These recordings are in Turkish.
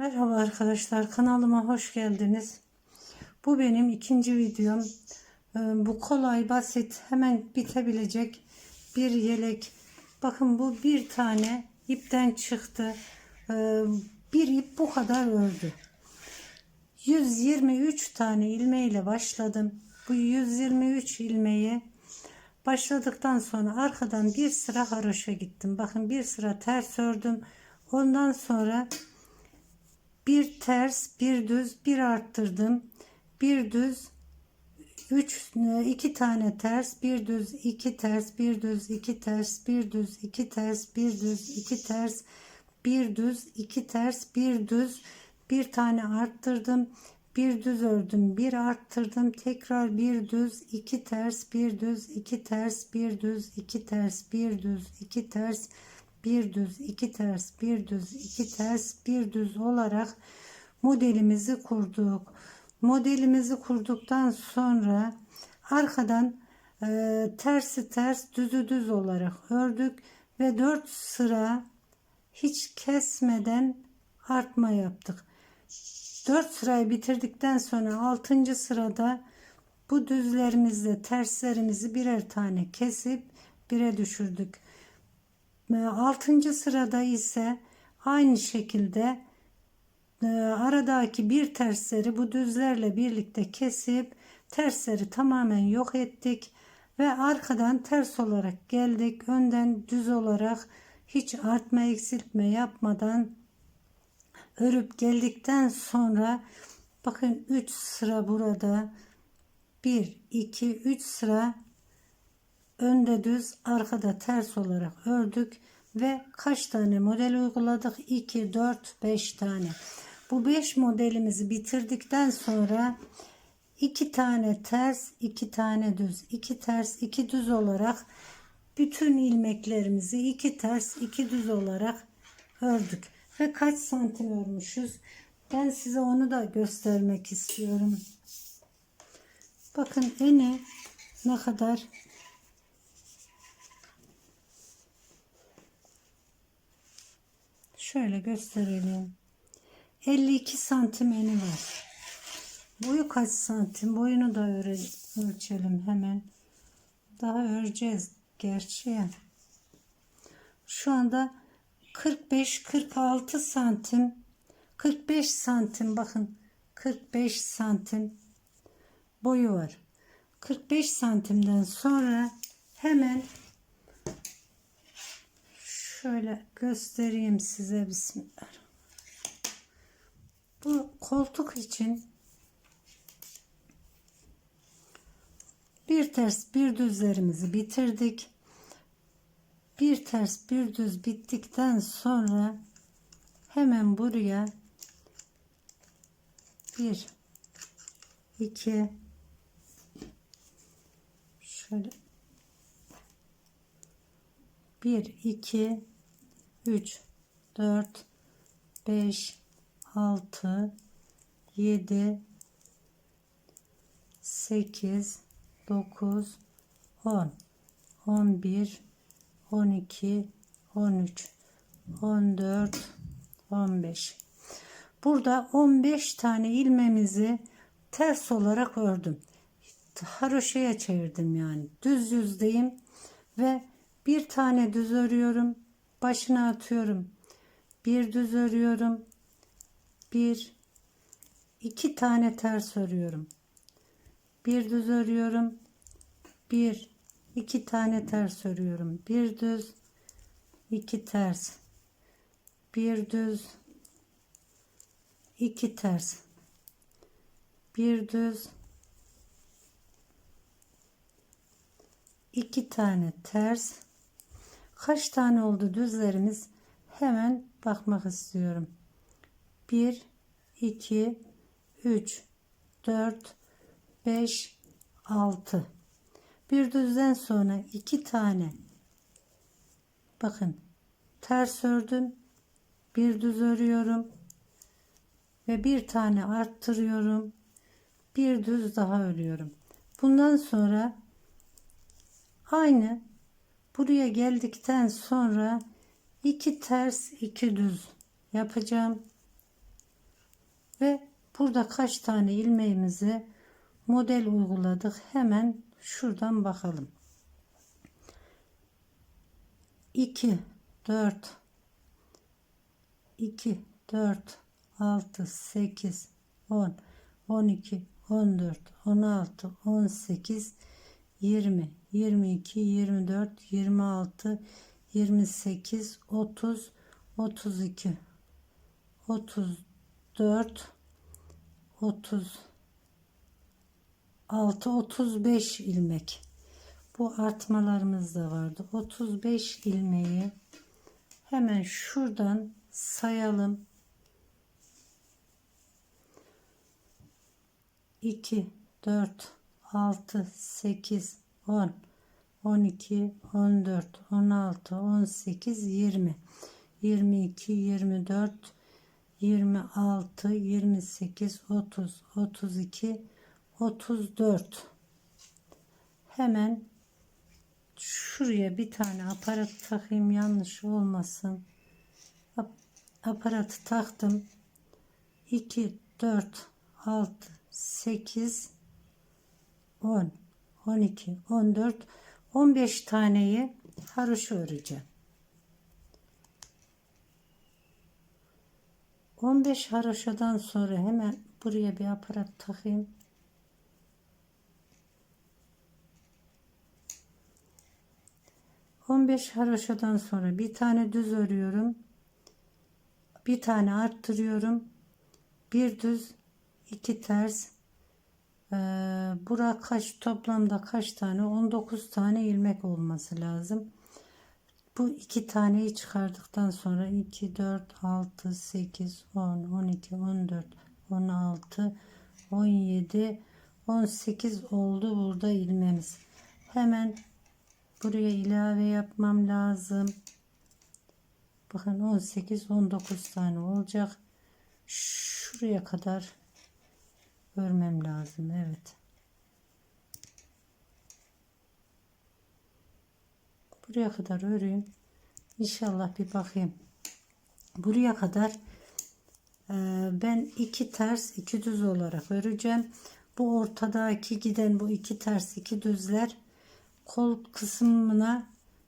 Merhaba arkadaşlar kanalıma hoş geldiniz. Bu benim ikinci videom. Ee, Bu kolay basit hemen bitebilecek bir yelek. Bakın bu bir tane ipten çıktı. Ee, Bir ip bu kadar ördü. 123 tane ilmeğiyle başladım. Bu 123 ilmeği başladıktan sonra arkadan bir sıra haroşa gittim. Bakın bir sıra ters ördüm. Ondan sonra bir ters, bir düz, bir arttırdım. Bir düz, üç, iki tane ters, bir düz, iki ters, bir düz, iki ters, bir düz, iki ters, bir düz, iki ters, bir düz, iki ters, bir düz, bir tane arttırdım. Bir düz ördüm, bir arttırdım. Tekrar bir düz, iki ters, bir düz, iki ters, bir düz, iki ters, bir düz, iki ters, bir düz, iki ters, bir düz, iki ters, bir düz olarak modelimizi kurduk. Modelimizi kurduktan sonra arkadan e, tersi ters, düzü düz olarak ördük ve 4 sıra hiç kesmeden artma yaptık. 4 sırayı bitirdikten sonra 6. sırada bu düzlerimizle terslerimizi birer tane kesip bire düşürdük. 6. sırada ise aynı şekilde e, aradaki bir tersleri bu düzlerle birlikte kesip tersleri tamamen yok ettik ve arkadan ters olarak geldik. Önden düz olarak hiç artma eksiltme yapmadan örüp geldikten sonra bakın 3 sıra burada 1 2 3 sıra önde düz arkada ters olarak ördük ve kaç tane model uyguladık? 2 4 5 tane. Bu 5 modelimizi bitirdikten sonra 2 tane ters 2 tane düz. 2 ters 2 düz olarak bütün ilmeklerimizi 2 ters 2 düz olarak ördük. Ve kaç santim örmüşüz? Ben size onu da göstermek istiyorum. Bakın eni ne kadar Şöyle gösterelim. 52 santim eni var. Boyu kaç santim? Boyunu da ölçelim hemen. Daha öreceğiz gerçi ya. Şu anda 45-46 santim 45 santim bakın 45 santim boyu var. 45 santimden sonra hemen Şöyle göstereyim size bismillah. Bu koltuk için bir ters bir düzlerimizi bitirdik. Bir ters bir düz bittikten sonra hemen buraya bir iki şöyle 1 2 3 4 5 6 7 8 9 10 11 12 13 14 15 Burada 15 tane ilmemizi ters olarak ördüm. Haroşaya çevirdim yani. Düz yüzdeyim ve bir tane düz örüyorum başına atıyorum. Bir düz örüyorum. Bir iki tane ters örüyorum. Bir düz örüyorum. Bir iki tane ters örüyorum. Bir düz iki ters. Bir düz iki ters. Bir düz iki tane ters kaç tane oldu düzlerimiz hemen bakmak istiyorum. 1 2 3 4 5 6 bir düzden sonra iki tane. Bakın ters ördüm bir düz örüyorum ve bir tane arttırıyorum. Bir düz daha örüyorum. Bundan sonra aynı Buraya geldikten sonra iki ters iki düz yapacağım. Ve burada kaç tane ilmeğimizi model uyguladık. Hemen şuradan bakalım. 2 4 2 4 6 8 10 12 14 16 18 20 22 24 26 28 30 32 34 30 6 35 ilmek. Bu artmalarımız da vardı. 35 ilmeği hemen şuradan sayalım. 2 4 6 8 10 12 14 16 18 20 22 24 26 28 30 32 34 hemen şuraya bir tane aparat takayım yanlış olmasın. Ap- aparatı taktım. 2 4 6 8 10 12 14 15 taneyi haroşa öreceğim 15 haroşadan sonra hemen buraya bir aparat takayım. On beş haroşadan sonra bir tane düz örüyorum. Bir tane arttırıyorum. Bir düz, iki ters. Ee, kaç toplamda kaç tane? 19 tane ilmek olması lazım. Bu iki taneyi çıkardıktan sonra 2, 4, 6, 8, 10, 12, 14, 16, 17, 18 oldu burada ilmemiz. Hemen buraya ilave yapmam lazım. Bakın 18, 19 tane olacak. Şuraya kadar örmem lazım. Evet. Buraya kadar öreyim. İnşallah bir bakayım. Buraya kadar e, ben iki ters iki düz olarak öreceğim. Bu ortadaki giden bu iki ters iki düzler kol kısmına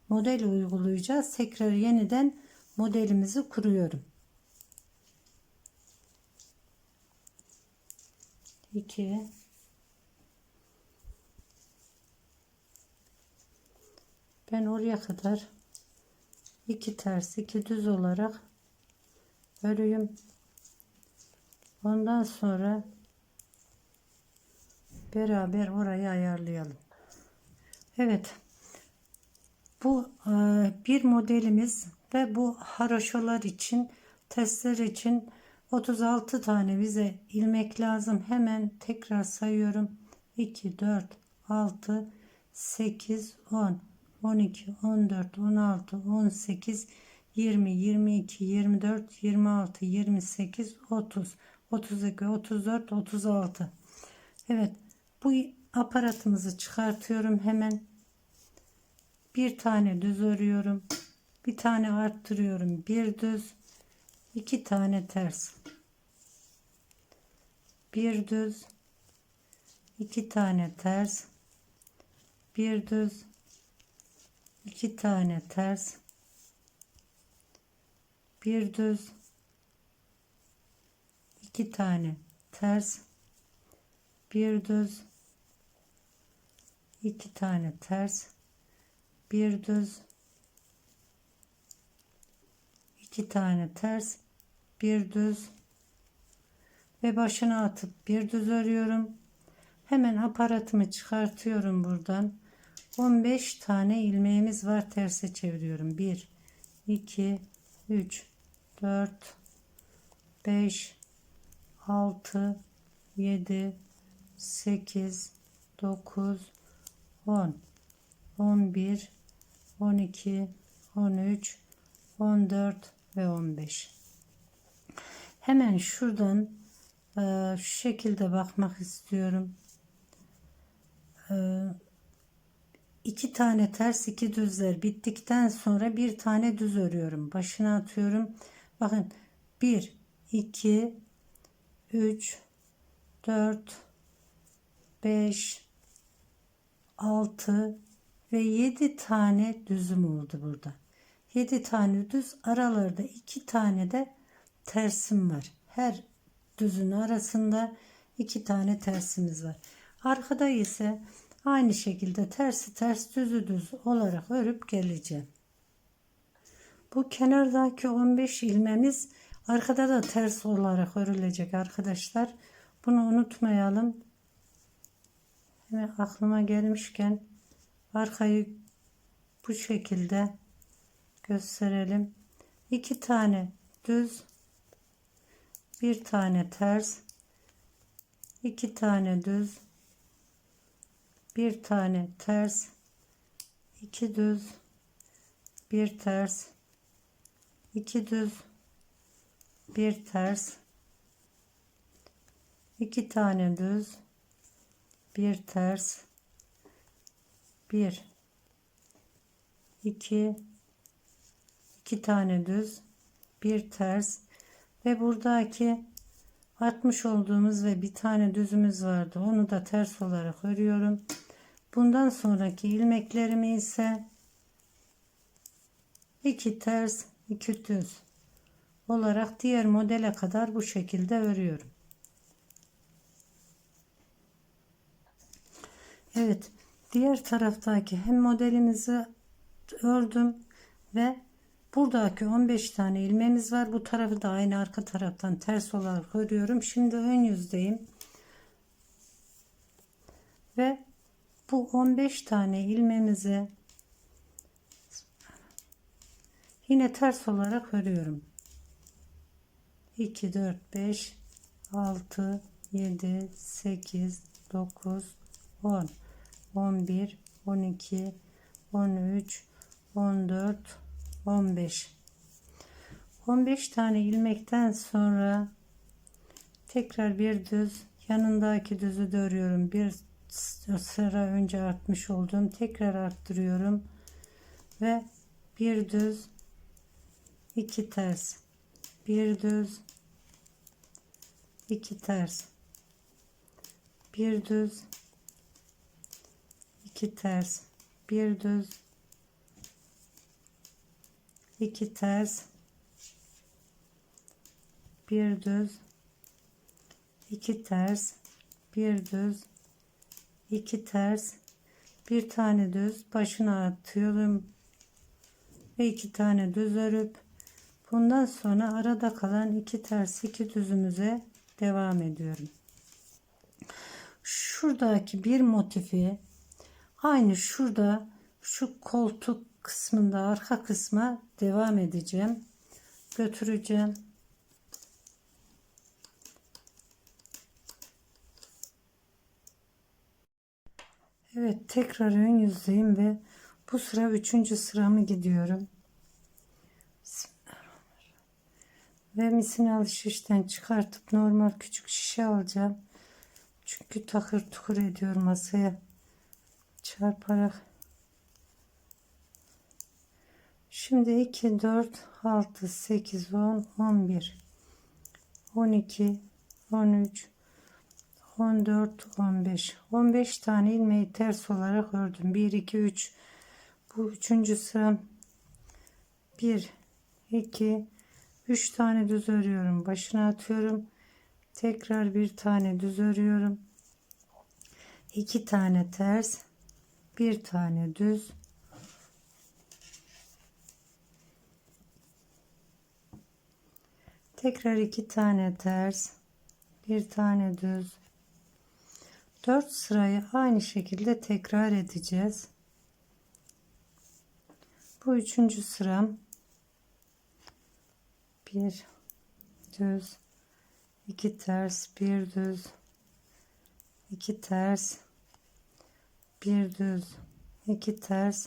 model uygulayacağız. Tekrar yeniden modelimizi kuruyorum. 2 Ben oraya kadar iki ters iki düz olarak örüyüm. Ondan sonra beraber orayı ayarlayalım. Evet. Bu e, bir modelimiz ve bu haroşalar için testler için 36 tane bize ilmek lazım. Hemen tekrar sayıyorum. 2 4 6 8 10 12 14 16 18 20 22 24 26 28 30 32 34 36 Evet bu aparatımızı çıkartıyorum hemen. Bir tane düz örüyorum. Bir tane arttırıyorum. Bir düz iki tane ters bir düz iki tane ters. Bir düz iki tane ters. Bir düz iki tane ters. Bir düz iki tane ters. Bir düz iki tane ters. Bir düz ve başına atıp bir düz örüyorum. Hemen aparatımı çıkartıyorum buradan. 15 tane ilmeğimiz var. Terse çeviriyorum. 1 2 3 4 5 6 7 8 9 10 11 12 13 14 ve 15 hemen şuradan e, şu şekilde bakmak istiyorum e, iki tane ters iki düzler bittikten sonra bir tane düz örüyorum başına atıyorum bakın 1 2 3 4 5 6 ve 7 tane düzüm oldu burada. 7 tane düz aralarda 2 tane de tersim var. Her düzün arasında 2 tane tersimiz var. Arkada ise aynı şekilde tersi ters düzü düz olarak örüp geleceğim. Bu kenardaki 15 ilmemiz arkada da ters olarak örülecek arkadaşlar. Bunu unutmayalım. Hemen aklıma gelmişken arkayı bu şekilde gösterelim. İki tane düz, bir tane ters, iki tane düz, bir tane ters, iki düz, bir ters, iki düz, bir ters, iki tane düz, bir ters, bir, iki, iki tane düz, bir ters ve buradaki atmış olduğumuz ve bir tane düzümüz vardı. Onu da ters olarak örüyorum. Bundan sonraki ilmeklerimi ise iki ters, iki düz olarak diğer modele kadar bu şekilde örüyorum. Evet, diğer taraftaki hem modelimizi ördüm ve buradaki 15 tane ilmeğimiz var. Bu tarafı da aynı arka taraftan ters olarak örüyorum. Şimdi ön yüzdeyim. Ve bu 15 tane ilmeğimizi yine ters olarak örüyorum. 2 4 5 6 7 8 9 10 11 12 13 14 15 15 tane ilmekten sonra tekrar bir düz yanındaki düzü de örüyorum. Bir sıra önce artmış olduğum tekrar arttırıyorum. Ve bir düz iki ters. Bir düz iki ters. Bir düz iki ters. Bir düz iki ters. Bir düz. İki ters. Bir düz. İki ters. Bir tane düz. Başına atıyorum. Ve iki tane düz örüp bundan sonra arada kalan iki ters iki düzümüze devam ediyorum. Şuradaki bir motifi aynı şurada şu koltuk kısmında arka kısma devam edeceğim götüreceğim Evet tekrar ön yüzdeyim ve bu sıra üçüncü sıramı gidiyorum. Ve misini alışverişten çıkartıp normal küçük şişe alacağım. Çünkü takır tukur ediyor masaya çarparak. Şimdi 2, 4, 6, 8, 10, 11, 12, 13, 14, 15. 15 tane ilmeği ters olarak ördüm. 1, 2, 3. Bu üçüncü sıram. 1, 2, 3 tane düz örüyorum. Başına atıyorum. Tekrar bir tane düz örüyorum. 2 tane ters. Bir tane düz. Tekrar iki tane ters. Bir tane düz. 4 sırayı aynı şekilde tekrar edeceğiz. Bu üçüncü sıram. Bir düz, iki ters, bir düz, iki ters, bir düz, iki ters,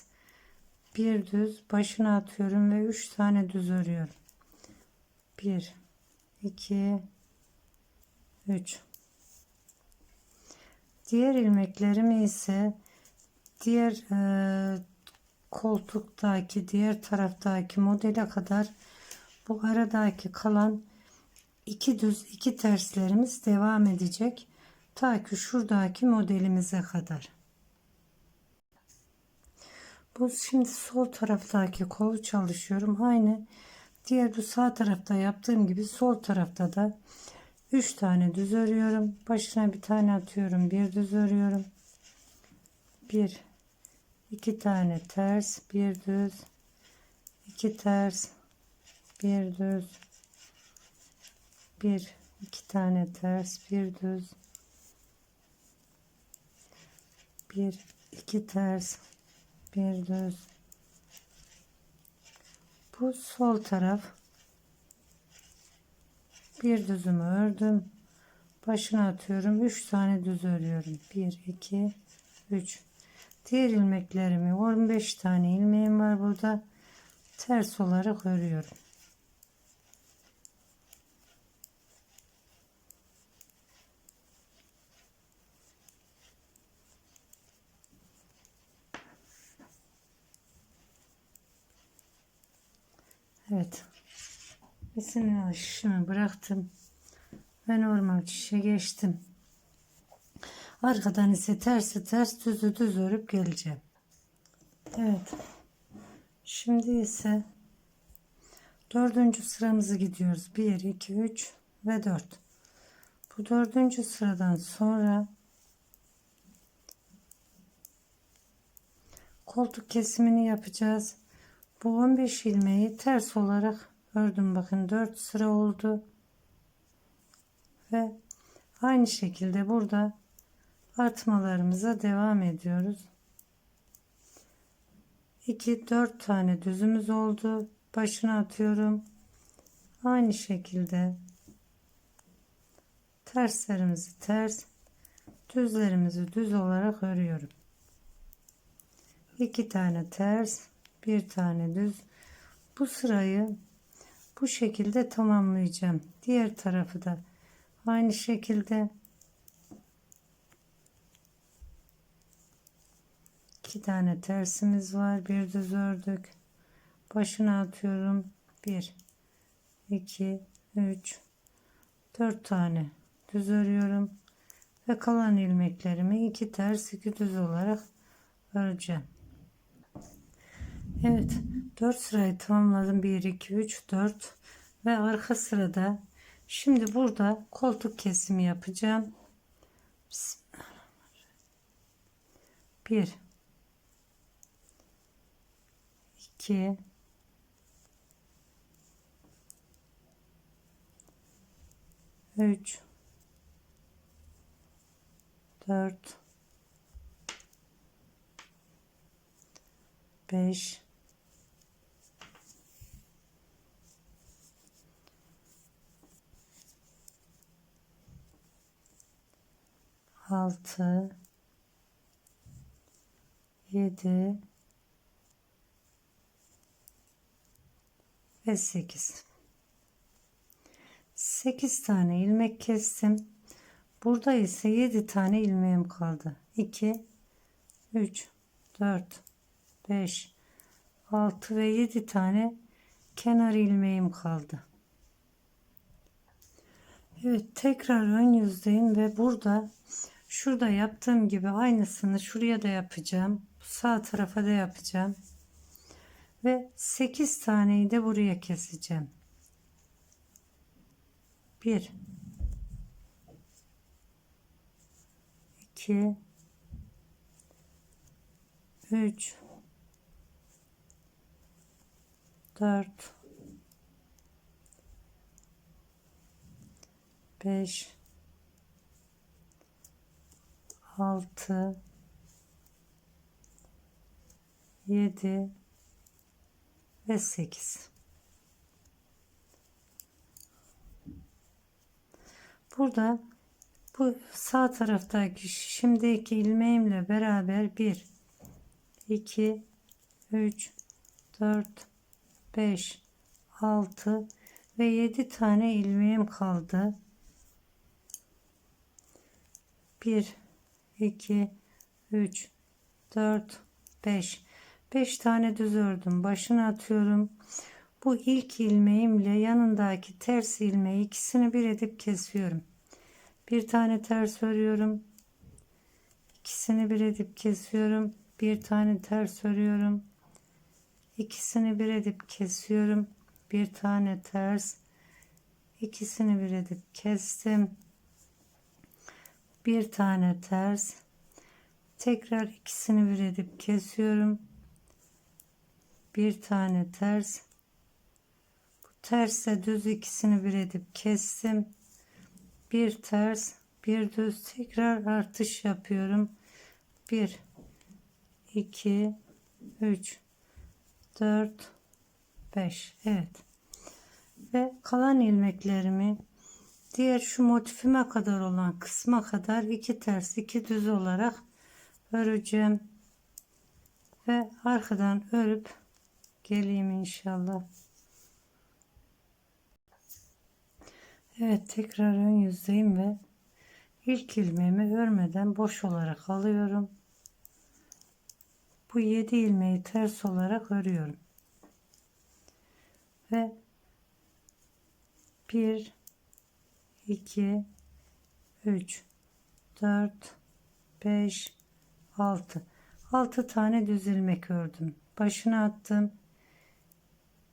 bir düz başına atıyorum ve üç tane düz örüyorum. Bir, iki, üç. Diğer ilmeklerimi ise diğer e, koltuktaki diğer taraftaki modele kadar bu aradaki kalan iki düz iki terslerimiz devam edecek. Ta ki şuradaki modelimize kadar. Bu şimdi sol taraftaki kolu çalışıyorum. Aynı diğer bu sağ tarafta yaptığım gibi sol tarafta da 3 tane düz örüyorum. Başına bir tane atıyorum. Bir düz örüyorum. Bir, iki tane ters, bir düz, iki ters, bir düz, bir, iki tane ters, bir düz, bir, iki ters, bir düz. Bu sol taraf. Bir düzümü ördüm. Başına atıyorum. 3 tane düz örüyorum. 1, 2, 3. Diğer ilmeklerimi 15 tane ilmeğim var burada. Ters olarak örüyorum. Evet. Besin alışımı bıraktım. Ben normal çişe geçtim. Arkadan ise tersi ters düzü düz örüp geleceğim. Evet. Şimdi ise dördüncü sıramızı gidiyoruz. 1, 2, 3 ve 4. Bu dördüncü sıradan sonra koltuk kesimini yapacağız. Bu 15 ilmeği ters olarak ördüm. Bakın 4 sıra oldu. Ve aynı şekilde burada artmalarımıza devam ediyoruz. 2 4 tane düzümüz oldu. Başına atıyorum. Aynı şekilde terslerimizi ters, düzlerimizi düz olarak örüyorum. 2 tane ters, bir tane düz. Bu sırayı bu şekilde tamamlayacağım. Diğer tarafı da aynı şekilde iki tane tersimiz var. Bir düz ördük. Başına atıyorum. 1 2 3 4 tane düz örüyorum ve kalan ilmeklerimi iki ters iki düz olarak öreceğim. Evet 4 sırayı tamamladım. 1 2 3 4 ve arka sırada şimdi burada koltuk kesimi yapacağım. 1 2 3 4 5 6 7 ve 8 8 tane ilmek kestim. Burada ise 7 tane ilmeğim kaldı. 2 3 4 5 6 ve 7 tane kenar ilmeğim kaldı. Evet tekrar ön yüzdeyim ve burada şurada yaptığım gibi aynısını şuraya da yapacağım. Sağ tarafa da yapacağım. Ve 8 taneyi de buraya keseceğim. 1 2 3 4 5 6 7 ve 8 burada bu sağ taraftaki şimdiki ilmeğimle beraber 1 2 3 4 5 6 ve 7 tane ilmeğim kaldı. 1 2 3 4 5 5 tane düz ördüm başına atıyorum bu ilk ilmeğimle yanındaki ters ilmeği ikisini bir edip kesiyorum. Bir tane ters örüyorum. İkisini bir edip kesiyorum. Bir tane ters örüyorum. İkisini bir edip kesiyorum. Bir tane ters. İkisini bir edip kestim. Bir tane ters. Tekrar ikisini bir edip kesiyorum. Bir tane ters. Bu tersle düz ikisini bir edip kestim. Bir ters, bir düz tekrar artış yapıyorum. 1 2 3 4 5 evet ve kalan ilmeklerimi diğer şu motifime kadar olan kısma kadar iki ters iki düz olarak öreceğim. Ve arkadan örüp geleyim inşallah. Evet tekrar ön yüzdeyim ve ilk ilmeğimi örmeden boş olarak alıyorum. Bu 7 ilmeği ters olarak örüyorum. Ve 1 2 3 4 5 6 6 tane düz ilmek ördüm. Başına attım.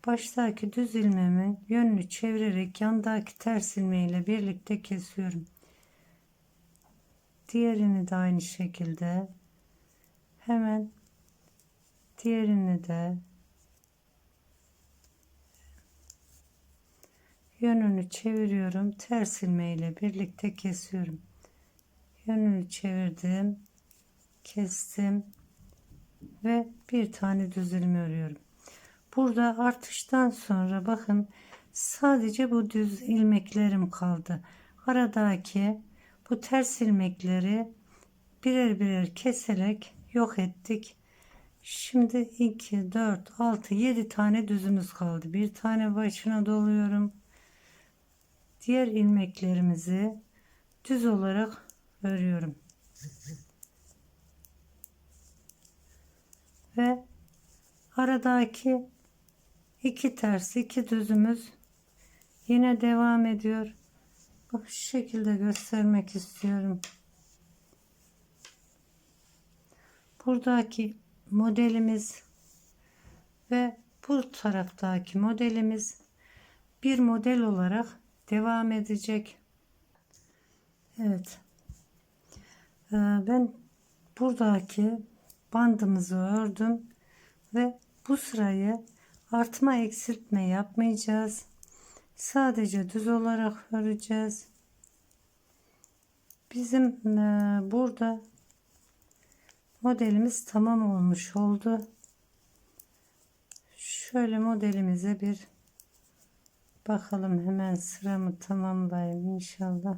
Baştaki düz ilmeğimin yönünü çevirerek yandaki ters ilmeğiyle birlikte kesiyorum. Diğerini de aynı şekilde hemen Diğerini de yönünü çeviriyorum. Ters ilmeğiyle birlikte kesiyorum. Yönünü çevirdim. Kestim. Ve bir tane düz ilme örüyorum. Burada artıştan sonra bakın sadece bu düz ilmeklerim kaldı. Aradaki bu ters ilmekleri birer birer keserek yok ettik. Şimdi 2, 4, 6, 7 tane düzümüz kaldı. Bir tane başına doluyorum. Diğer ilmeklerimizi düz olarak örüyorum. Ve aradaki iki ters iki düzümüz yine devam ediyor. Bak şu şekilde göstermek istiyorum. Buradaki modelimiz ve bu taraftaki modelimiz bir model olarak devam edecek. Evet. Ee, ben buradaki bandımızı ördüm ve bu sırayı artma eksiltme yapmayacağız. Sadece düz olarak öreceğiz. Bizim e, burada modelimiz tamam olmuş oldu. Şöyle modelimize bir bakalım hemen sıramı tamamlayayım inşallah.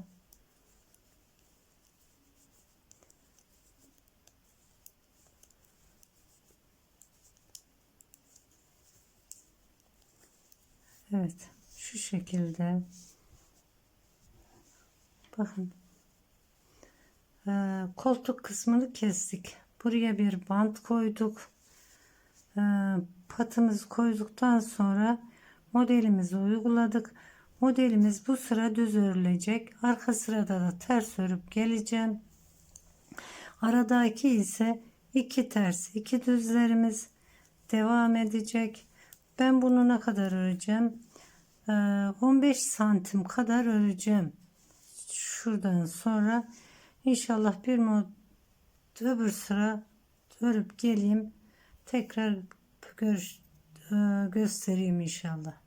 Evet şu şekilde bakın ee, koltuk kısmını kestik Buraya bir bant koyduk. Ee, patımızı koyduktan sonra modelimizi uyguladık. Modelimiz bu sıra düz örülecek. Arka sırada da ters örüp geleceğim. Aradaki ise iki ters iki düzlerimiz devam edecek. Ben bunu ne kadar öreceğim? 15 ee, santim kadar öreceğim. Şuradan sonra inşallah bir mod öbür sıra örüp geleyim tekrar görüş, e, göstereyim inşallah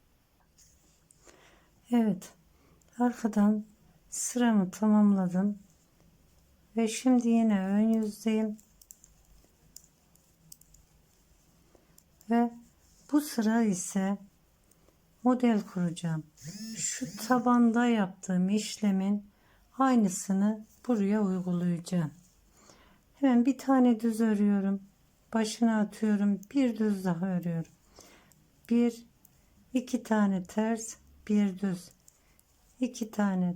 Evet arkadan sıramı tamamladım ve şimdi yine ön yüzdeyim ve bu sıra ise model kuracağım şu tabanda yaptığım işlemin aynısını buraya uygulayacağım Hemen bir tane düz örüyorum. Başına atıyorum. Bir düz daha örüyorum. Bir, iki tane ters, bir düz. iki tane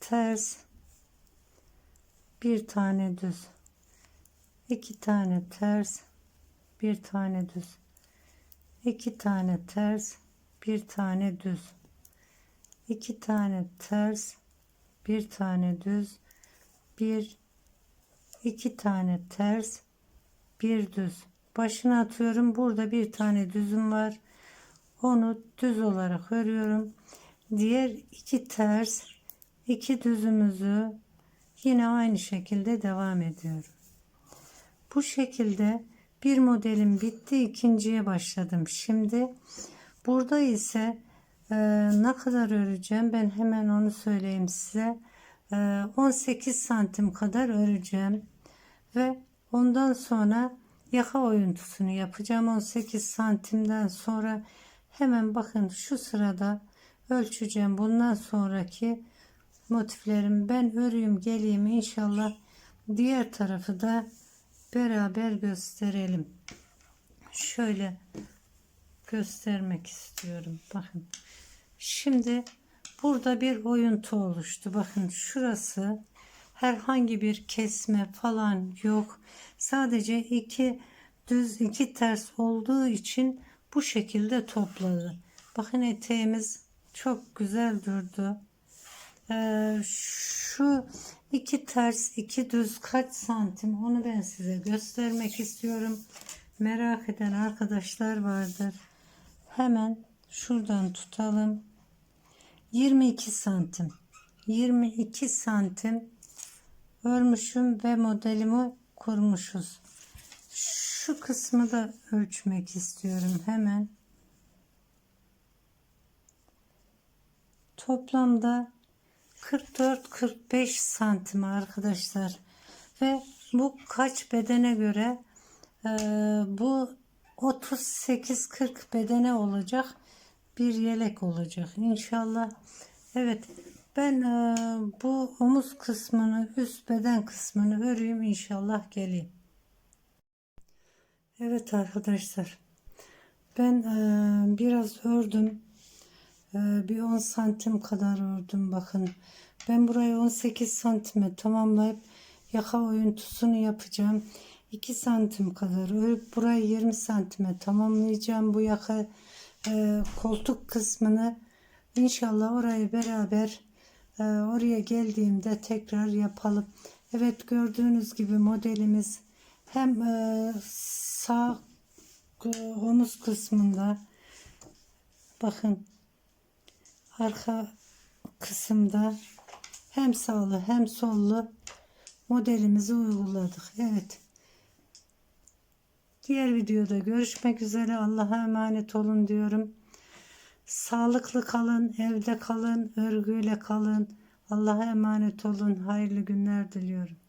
ters, bir tane düz. iki tane ters, bir tane düz. iki tane ters, bir tane düz. İki tane ters. Bir tane düz. Bir. İki tane ters. Bir düz. Başına atıyorum. Burada bir tane düzüm var onu düz olarak örüyorum. Diğer iki ters iki düzümüzü yine aynı şekilde devam ediyorum. Bu şekilde bir modelim bitti ikinciye başladım. Şimdi burada ise e, ne kadar öreceğim? Ben hemen onu söyleyeyim size. E, 18 santim kadar öreceğim ve ondan sonra yaka oyuntusunu yapacağım. 18 santimden sonra hemen bakın şu sırada ölçeceğim. Bundan sonraki motiflerim. Ben örüyüm geleyim inşallah. Diğer tarafı da beraber gösterelim. Şöyle göstermek istiyorum. Bakın. Şimdi burada bir oyuntu oluştu. Bakın şurası herhangi bir kesme falan yok. Sadece iki düz iki ters olduğu için bu şekilde topladı. Bakın eteğimiz çok güzel durdu. Ee, şu iki ters iki düz kaç santim onu ben size göstermek istiyorum. Merak eden arkadaşlar vardır. Hemen şuradan tutalım. 22 santim. 22 santim örmüşüm ve modelimi kurmuşuz şu kısmı da ölçmek istiyorum hemen. Toplamda 44-45 santim arkadaşlar. Ve bu kaç bedene göre? E, bu 38-40 bedene olacak bir yelek olacak inşallah. Evet ben e, bu omuz kısmını üst beden kısmını öreyim inşallah geleyim evet arkadaşlar ben e, biraz ördüm ee, bir 10 santim kadar ördüm bakın. Ben burayı 18 santime tamamlayıp yaka oyuntusunu yapacağım. 2 santim kadar örüp burayı 20 santime tamamlayacağım. Bu yaka e, koltuk kısmını inşallah orayı beraber e, oraya geldiğimde tekrar yapalım. Evet gördüğünüz gibi modelimiz hem e, sağ omuz kısmında bakın arka kısımda hem sağlı hem sollu modelimizi uyguladık. Evet. Diğer videoda görüşmek üzere. Allah'a emanet olun diyorum. Sağlıklı kalın, evde kalın, örgüyle kalın. Allah'a emanet olun. Hayırlı günler diliyorum.